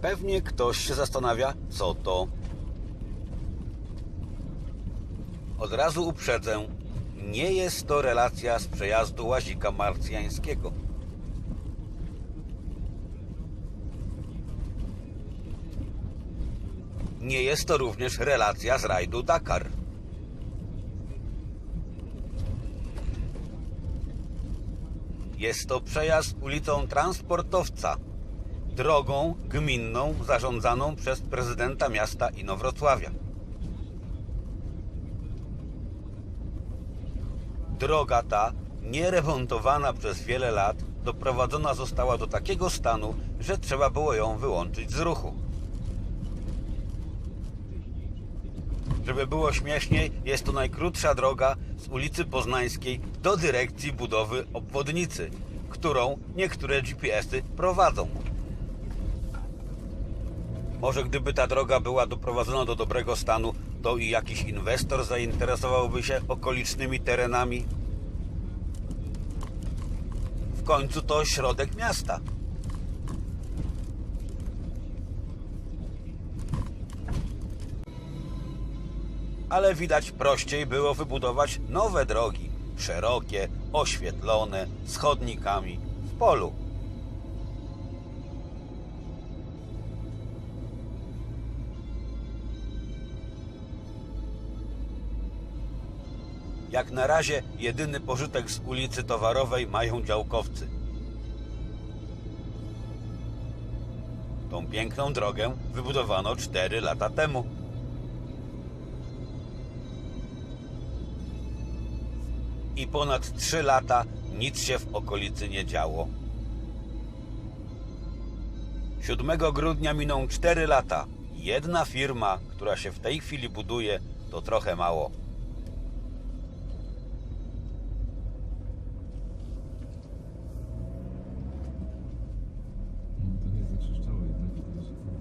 Pewnie ktoś się zastanawia, co to. Od razu uprzedzę, nie jest to relacja z przejazdu łazika marsjańskiego. Nie jest to również relacja z rajdu Dakar. Jest to przejazd ulicą Transportowca, drogą gminną zarządzaną przez prezydenta miasta Inowrocławia. Droga ta, nieremontowana przez wiele lat, doprowadzona została do takiego stanu, że trzeba było ją wyłączyć z ruchu. Żeby było śmieszniej, jest to najkrótsza droga z ulicy Poznańskiej do dyrekcji budowy obwodnicy, którą niektóre GPS-y prowadzą. Może gdyby ta droga była doprowadzona do dobrego stanu, to i jakiś inwestor zainteresowałby się okolicznymi terenami. W końcu to środek miasta. ale widać prościej było wybudować nowe drogi, szerokie, oświetlone, z chodnikami w polu. Jak na razie jedyny pożytek z ulicy Towarowej mają działkowcy. Tą piękną drogę wybudowano 4 lata temu. i ponad 3 lata nic się w okolicy nie działo. 7 grudnia miną 4 lata. Jedna firma, która się w tej chwili buduje, to trochę mało.